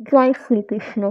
জয় শ্রীকৃষ্ণ।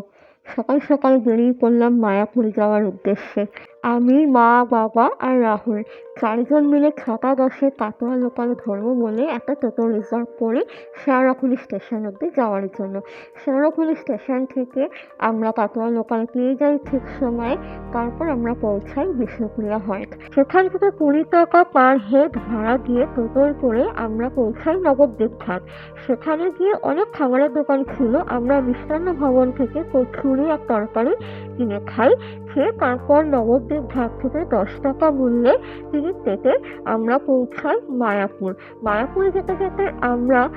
সকাল সকাল বেরিয়ে পড়লাম মায়াপুর যাওয়ার উদ্দেশ্যে। আমি, মা, বাবা আর রাহুল। চারজন মিলে ছটা দশে কাটোয়া লোকাল ধরবো বলে একটা টোটো রিজার্ভ করে শেওড়াফুলি স্টেশন অব্দি যাওয়ার জন্য। শেওড়াফুলি স্টেশন থেকে আমরা কাটোয়া লোকাল পেয়ে যাই ঠিক সময়ে। তারপর আমরা পৌঁছাই বিষ্ণুপ্রিয়া হল্ট। সেখান থেকে কুড়ি টাকা পার হেড ভাড়া দিয়ে টোটোয় করে আমরা পৌঁছাই নবদ্বীপ ঘাট সেখানে গিয়ে অনেক খাবারের দোকান ছিল। আমরা মিষ্টান্ন ভবন থেকে কচুরি আর তরকারি কিনে খাই। খেয়ে তারপর নবদ্বীপ ঘাট থেকে দশ টাকা মূল্যে টিকিট কেটে আমরা পৌঁছাই মায়াপুর। মায়াপুর যেতে যেতে আমরা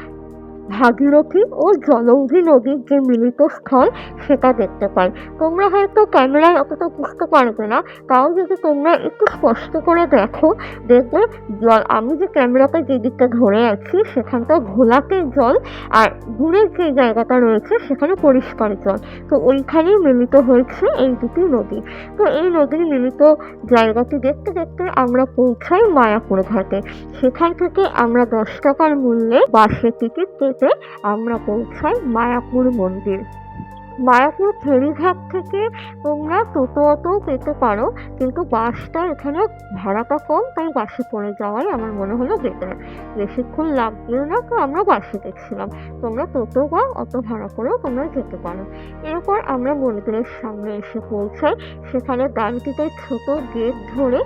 ভাগীরথী ও জলৌধি নদীর যে মিলিত স্থল সেটা দেখতে পাই। তোমরা হয়তো ক্যামেরায় অতটা বুঝতে পারবে না, তাও যদি তোমরা একটু স্পষ্ট করে দেখো, দেখবে জল, আমি যে ক্যামেরাতে যে দিকটা ধরে আছি সেখানটা ঘোলাটে জল আর দূরের যে জায়গাটা রয়েছে সেখানে পরিষ্কার জল। তো ওইখানেই মিলিত হয়েছে এই দুটি নদী। তো এই নদীর মিলিত জায়গাটি দেখতে দেখতে আমরা পৌঁছাই মায়াপুর ঘাটে। সেখান থেকে আমরা দশ টাকার মূল্যে বাসের টিকিট কেটে আমরা পৌঁছাই মায়াপুর মন্দির। মায়াপুর ফেরিঘাট থেকে তোমরা টোটো অটোও পেতে পারো, কিন্তু বাসটা এখানে ভাড়াটা কম, তাই বাসে পড়ে যাওয়াই আমার মনে হলো বেটার বেশিক্ষণ লাগবেও না, তো আমরা বাসে গেছিলাম তোমরা টোটো বা অটো ভাড়া করেও তোমরা যেতে পারো। এরপর আমরা মন্দিরের সামনে এসে পৌঁছাই। সেখানে ডান ছোট গেট ধরে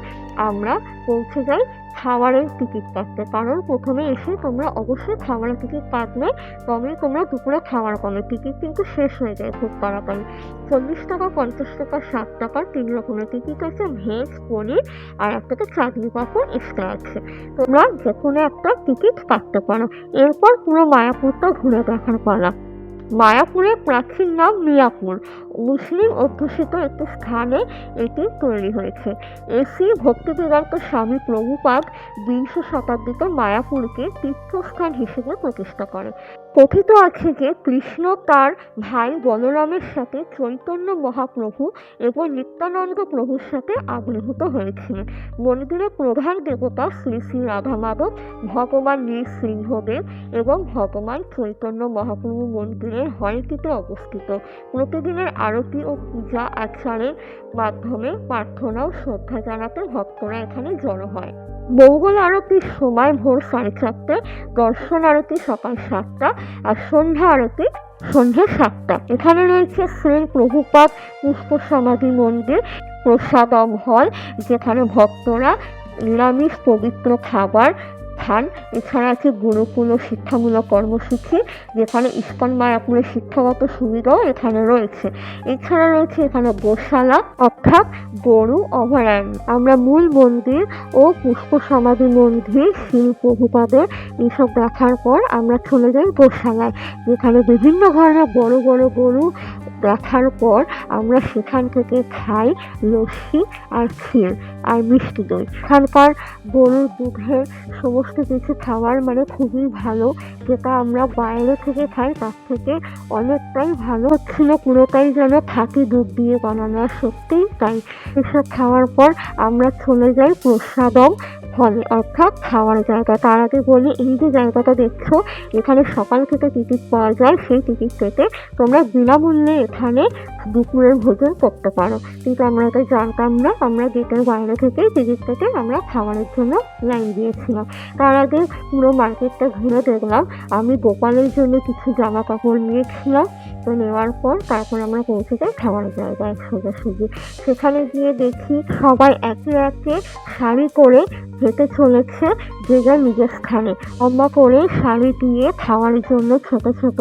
আমরা পৌঁছে যাই খাবারের টিকিট কাটতে। কারণ প্রথমে এসে তোমরা অবশ্যই খাবারের টিকিট কাটলে তবেই তোমরা দুপুরে খাবার পাবে। টিকিট কিন্তু শেষ হয়ে যায় খুব তাড়াতাড়ি। চল্লিশ টাকা, পঞ্চাশ টাকা, ষাট টাকা তিন রকমের টিকিট আছে। ভেজ, পনির আর একটাতে চাটনি পাপড় এক্সট্রা আছে। তোমরা যে কোনো একটা টিকিট কাটতে পারো। এরপর পুরো মায়াপুরটা ঘুরে দেখার পালা। মায়াপুরের প্রাচীন নাম মিয়াপুর। মুসলিম অধ্যুষিত একটি স্থানে এটি তৈরি হয়েছে। এসি ভক্তিবেদান্ত স্বামী প্রভুপাদ বিংশ শতাব্দীতে মায়াপুরকে তীর্থস্থান হিসেবে প্রতিষ্ঠা করে। কথিত আছে যে, কৃষ্ণ তার ভাই বলরামের সাথে চৈতন্য মহাপ্রভু এবং নিত্যানন্দ প্রভুর সাথে আবির্ভূত হয়েছিলেন। মন্দিরের প্রধান দেবতা শ্রী শ্রী রাধা মাধব ভগবান নৃসিংহদেব এবং ভগবান চৈতন্য মহাপ্রভু মন্দিরের হলটিতে অবস্থিত। প্রতিদিনের আরতি ও পূজা আচারের মাধ্যমে প্রার্থনা ও শ্রদ্ধা জানাতে ভক্তরা এখানে জড়ো হয়। মঙ্গল আরতির সময় ভোর সাড়ে চারটে, দর্শন আরতি সকাল সাতটা আর সন্ধ্যা আরতি সন্ধ্যে সাতটা। এখানে রয়েছে শ্রী প্রভুপাত পুষ্প সমাধি মন্দির, প্রসাদম হল, যেখানে ভক্তরা নিরামিষ পবিত্র খাবার খান। এছাড়া আছে গুরুকুল ও শিক্ষামূলক কর্মসূচি, যেখানে ইস্কন মায়াপুরের শিক্ষাগত সুবিধাও এখানে রয়েছে। এছাড়া রয়েছে এখানে গোশালা, অর্থাৎ গরু অভয়ারণ্য। আমরা মূল মন্দির ও পুষ্প সমাধি মন্দির শিল প্রভুপাদের এইসব দেখার পর আমরা চলে যাই গোশালায়, যেখানে বিভিন্ন ধরনের বড় বড় গরু দেখার পর আমরা সেখান থেকে খাই লস্যি আর ক্ষীর আর মিষ্টি দই। এখানকার গরুর দুধের সমস্ত কিছু খাবার মানে খুবই ভালো, যেটা আমরা বাইরে থেকে খাই তার থেকে অনেকটাই ভালো। ছিল পুরোটাই যেন খাঁটি দুধ দিয়ে বানানো সত্যিই তাই এসব খাওয়ার পর আমরা চলে যাই প্রসাদম হলে অর্থাৎ খাওয়ার জায়গা। তার আগে বলি, এই যে জায়গাটা দেখছ, এখানে সকাল থেকে টিকিট পাওয়া যায়, সেই টিকিট কেটে তোমরা বিনামূল্যে এখানে দুপুরের ভোজন করতে পারো। কিন্তু আমরা এটা জানতাম না, আমরা গেটের বাইরে থেকেই টিকিট কেটে আমরা খাবারের জন্য লাইন দিয়েছিলাম। তার আগে পুরো মার্কেটটা ঘুরে দেখলাম, আমি গোপালের জন্য কিছু জামা কাপড় নিয়েছিলাম তো নেওয়ার পর তারপর আমরা পৌঁছে যাই খাবারের জায়গায় সোজাসুজি। সেখানে গিয়ে দেখি সবাই একে একে শাড়ি করে হেঁটে চলেছে যে যার নিজের স্থানে। লম্বা করে শাড়ি দিয়ে খাওয়ার জন্য ছোট ছোট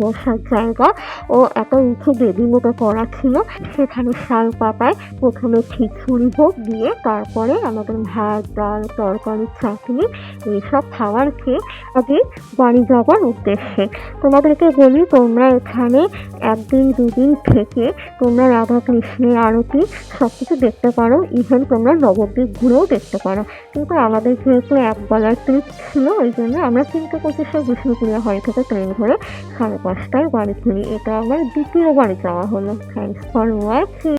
বসার জায়গা ও এত উঁচু বেদি মতো করা ছিল। সেখানে শাল পাতায় প্রথমে খিচুড়ি ভোগ দিয়ে তারপরে আমাদের ভাত, ডাল, তরকারি, চাটনি এইসব খাবার খেয়ে আগে বাড়ি যাবার উদ্দেশ্যে। তোমাদেরকে বলি, তোমরা এখানে একদিন, দুদিন থেকে তোমরা রাধা কৃষ্ণের আরতি সব কিছু দেখতে পারো। ইভেন তোমরা নবদ্বীপ ঘুরেও দেখতে পারো। কিন্তু আমাদের যেহেতু এক বেলার ট্রিপ ছিল, ওই জন্য আমরা তিনটে পঁচিশে বিষ্ণুপুরিয়া হল থেকে ট্রেন ধরে সাড়ে পাঁচটায় বাড়ি ফিরি। এটা আমার দ্বিতীয় বাড়ি যাওয়া হলো। Thanks for watching